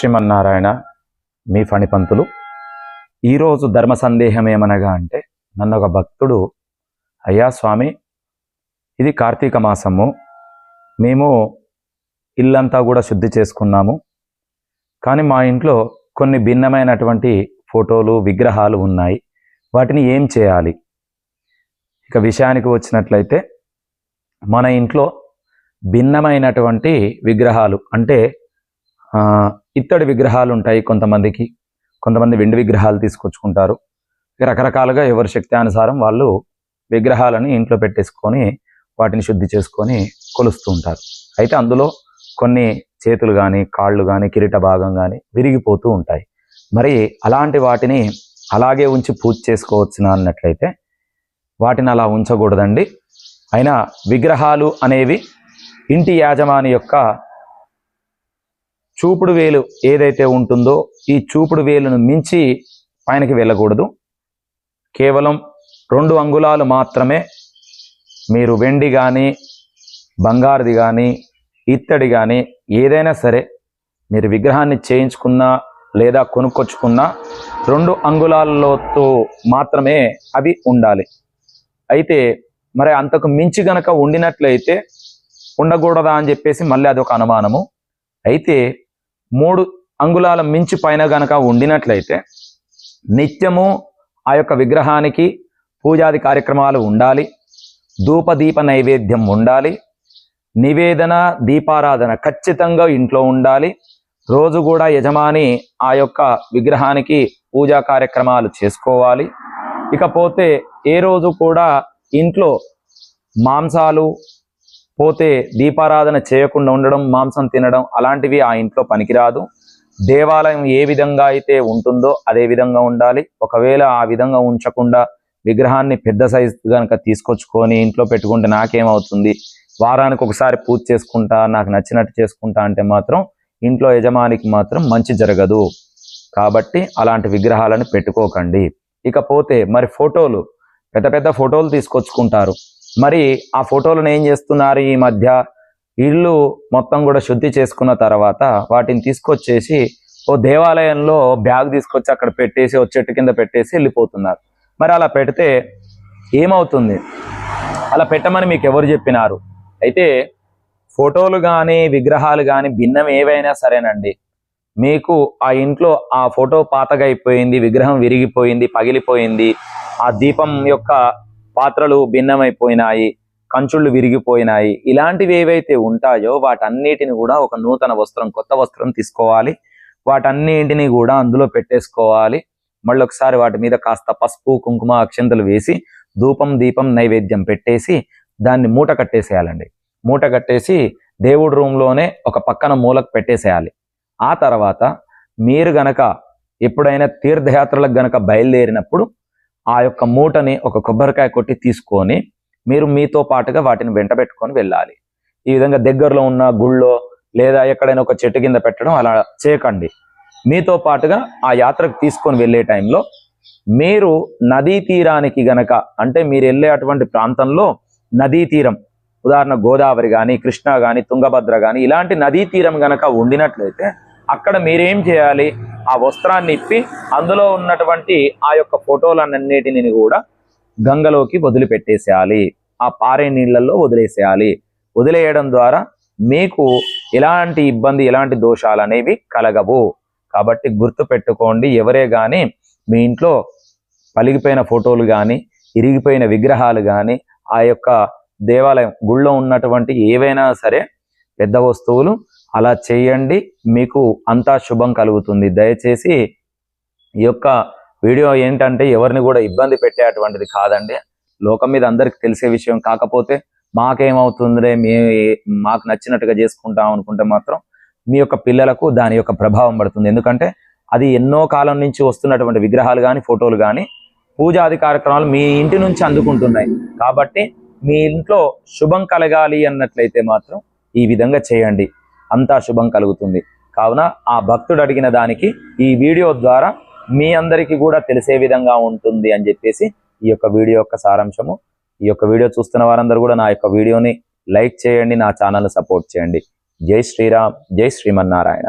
శ్రీమన్నారాయణ మీ ఫణిపంతులు. ఈరోజు ధర్మ సందేహం ఏమనగా అంటే నన్ను ఒక భక్తుడు అయ్యా స్వామి ఇది కార్తీక మాసము. మేము ఇల్లంతా కూడా శుద్ధి చేసుకున్నాము. కానీ మా ఇంట్లో కొన్ని భిన్నమైనటువంటి ఫోటోలు విగ్రహాలు ఉన్నాయి. వాటిని ఏం చేయాలి? ఇక విషయానికి వచ్చినట్లయితే మన ఇంట్లో భిన్నమైనటువంటి విగ్రహాలు అంటే ఇత్తడి విగ్రహాలు ఉంటాయి కొంతమందికి. కొంతమంది వెండి విగ్రహాలు తీసుకొచ్చుకుంటారు. రకరకాలుగా ఎవరి శక్తి అనుసారం వాళ్ళు విగ్రహాలను ఇంట్లో పెట్టేసుకొని వాటిని శుద్ధి చేసుకొని కొలుస్తూ ఉంటారు. అయితే అందులో కొన్ని చేతులు కానీ కాళ్ళు కానీ కిరీట భాగం కానీ విరిగిపోతూ ఉంటాయి. మరి అలాంటి వాటిని అలాగే ఉంచి పూజ చేసుకోవచ్చునా అన్నట్లయితే వాటిని అలా ఉంచకూడదండి. అయినా విగ్రహాలు అనేవి ఇంటి యాజమాని యొక్క చూపుడు వేలు ఏదైతే ఉంటుందో ఈ చూపుడు వేలును మించి పైనకి వెళ్ళకూడదు. కేవలం రెండు అంగుళాలు మాత్రమే మీరు వెండి కానీ బంగారుది కానీ ఇత్తడి కానీ ఏదైనా సరే మీరు విగ్రహాన్ని చేయించుకున్నా లేదా కొనుక్కొచ్చుకున్నా రెండు అంగుళాలతో మాత్రమే అవి ఉండాలి. అయితే మరి అంతకు మించి గనక ఉండినట్లయితే ఉండకూడదా అని చెప్పేసి మళ్ళీ అదొక అనుమానము. అయితే మూడు అంగుళాల మించి పైన గనక ఉండినట్లయితే నిత్యము ఆ యొక్క విగ్రహానికి పూజాది కార్యక్రమాలు ఉండాలి. ధూపదీప నైవేద్యం ఉండాలి. నివేదన దీపారాధన ఖచ్చితంగా ఇంట్లో ఉండాలి. రోజు కూడా యజమాని ఆ యొక్క విగ్రహానికి పూజా కార్యక్రమాలు చేసుకోవాలి. ఇకపోతే ఏ రోజు కూడా ఇంట్లో మాంసాలు పోతే దీపారాధన చేయకుండా ఉండడం మాంసం తినడం అలాంటివి ఆ ఇంట్లో పనికిరాదు. దేవాలయం ఏ విధంగా అయితే ఉంటుందో అదే విధంగా ఉండాలి. ఒకవేళ ఆ విధంగా ఉంచకుండా విగ్రహాన్ని పెద్ద సైజు కనుక తీసుకొచ్చుకొని ఇంట్లో పెట్టుకుంటే నాకేమవుతుంది? వారానికి ఒకసారి పూజ చేసుకుంటా నాకు నచ్చినట్టు చేసుకుంటా అంటే మాత్రం ఇంట్లో యజమానికి మాత్రం మంచి జరగదు. కాబట్టి అలాంటి విగ్రహాలను పెట్టుకోకండి. ఇకపోతే మరి ఫోటోలు పెద్ద పెద్ద ఫోటోలు తీసుకొచ్చుకుంటారు. మరి ఆ ఫోటోలను ఏం చేస్తున్నారు ఈ మధ్య? ఇల్లు మొత్తం కూడా శుద్ధి చేసుకున్న తర్వాత వాటిని తీసుకొచ్చేసి ఓ దేవాలయంలో బ్యాగ్ తీసుకొచ్చి అక్కడ పెట్టేసి ఓ చెట్టు కింద పెట్టేసి వెళ్ళిపోతున్నారు. మరి అలా పెడితే ఏమవుతుంది? అలా పెట్టమని మీకు ఎవరు చెప్పినారు? అయితే ఫోటోలు కానీ విగ్రహాలు కానీ భిన్నం ఏవైనా సరేనండి. మీకు ఆ ఇంట్లో ఆ ఫోటో పాతగా అయిపోయింది విగ్రహం విరిగిపోయింది పగిలిపోయింది. ఆ దీపం యొక్క పాత్రలు భిన్నమైపోయినాయి కంచుళ్ళు విరిగిపోయినాయి. ఇలాంటివి ఏవైతే ఉంటాయో వాటన్నిటిని కూడా ఒక నూతన వస్త్రం కొత్త వస్త్రం తీసుకోవాలి. వాటన్నింటిని కూడా అందులో పెట్టేసుకోవాలి. మళ్ళీ ఒకసారి వాటి మీద కాస్త పసుపు కుంకుమ అక్షంతలు వేసి ధూపం దీపం నైవేద్యం పెట్టేసి దాన్ని మూట కట్టేసేయాలండి. మూట కట్టేసి దేవుడి రూమ్లోనే ఒక పక్కన మూలకు పెట్టేసేయాలి. ఆ తర్వాత మీరు గనక ఎప్పుడైనా తీర్థయాత్రలకు గనక బయలుదేరినప్పుడు ఆ యొక్క మూటని ఒక కొబ్బరికాయ కొట్టి తీసుకొని మీరు మీతో పాటుగా వాటిని వెంట పెట్టుకొని వెళ్ళాలి. ఈ విధంగా దగ్గరలో ఉన్న గుళ్ళో లేదా ఎక్కడైనా ఒక చెట్టు కింద పెట్టడం అలా చేయకండి. మీతో పాటుగా ఆ యాత్రకు తీసుకొని వెళ్ళే టైంలో మీరు నదీ తీరానికి గనక అంటే మీరు వెళ్ళే అటువంటి ప్రాంతంలో నదీ తీరం ఉదాహరణ గోదావరి కానీ కృష్ణా కానీ తుంగభద్ర కానీ ఇలాంటి నదీ తీరం గనక ఉండినట్లయితే అక్కడ మీరేం చేయాలి? ఆ వస్త్రాన్ని ఇప్పి అందులో ఉన్నటువంటి ఆ యొక్క ఫోటోలన్నిటిని కూడా గంగలోకి వదిలిపెట్టేసేయాలి. ఆ పారే నీళ్ళల్లో వదిలేసేయాలి. వదిలేయడం ద్వారా మీకు ఎలాంటి ఇబ్బంది ఎలాంటి దోషాలు అనేవి కలగవు. కాబట్టి గుర్తు పెట్టుకోండి ఎవరే కానీ మీ ఇంట్లో పలిగిపోయిన ఫోటోలు కానీ ఇరిగిపోయిన విగ్రహాలు కానీ ఆ యొక్క దేవాలయం గుళ్ళో ఉన్నటువంటి ఏవైనా సరే పెద్ద వస్తువులు అలా చేయండి. మీకు అంతా శుభం కలుగుతుంది. దయచేసి ఈ యొక్క వీడియో ఏంటంటే ఎవరిని కూడా ఇబ్బంది పెట్టేటువంటిది కాదండి. లోకం మీద అందరికి తెలిసే విషయం కాకపోతే మాకేమవుతుందిరే మే మాకు నచ్చినట్టుగా చేసుకుంటాం అనుకుంటే మాత్రం మీ యొక్క పిల్లలకు దాని యొక్క ప్రభావం పడుతుంది. ఎందుకంటే అది ఎన్నో కాలం నుంచి వస్తున్నటువంటి విగ్రహాలు కానీ ఫోటోలు కానీ పూజాది కార్యక్రమాలు మీ ఇంటి నుంచి అందుకుంటున్నాయి. కాబట్టి మీ ఇంట్లో శుభం కలగాలి అన్నట్లయితే మాత్రం ఈ విధంగా చేయండి. అంతా శుభం కలుగుతుంది. కావున ఆ భక్తుడు అడిగిన దానికి ఈ వీడియో ద్వారా మీ అందరికీ కూడా తెలిసే విధంగా ఉంటుంది అని చెప్పేసి ఈ యొక్క వీడియో యొక్క సారాంశము. ఈ యొక్క వీడియో చూస్తున్న వారందరూ కూడా నా యొక్క వీడియోని లైక్ చేయండి నా ఛానల్ సపోర్ట్ చేయండి. జై శ్రీరామ్ జై శ్రీమన్నారాయణ.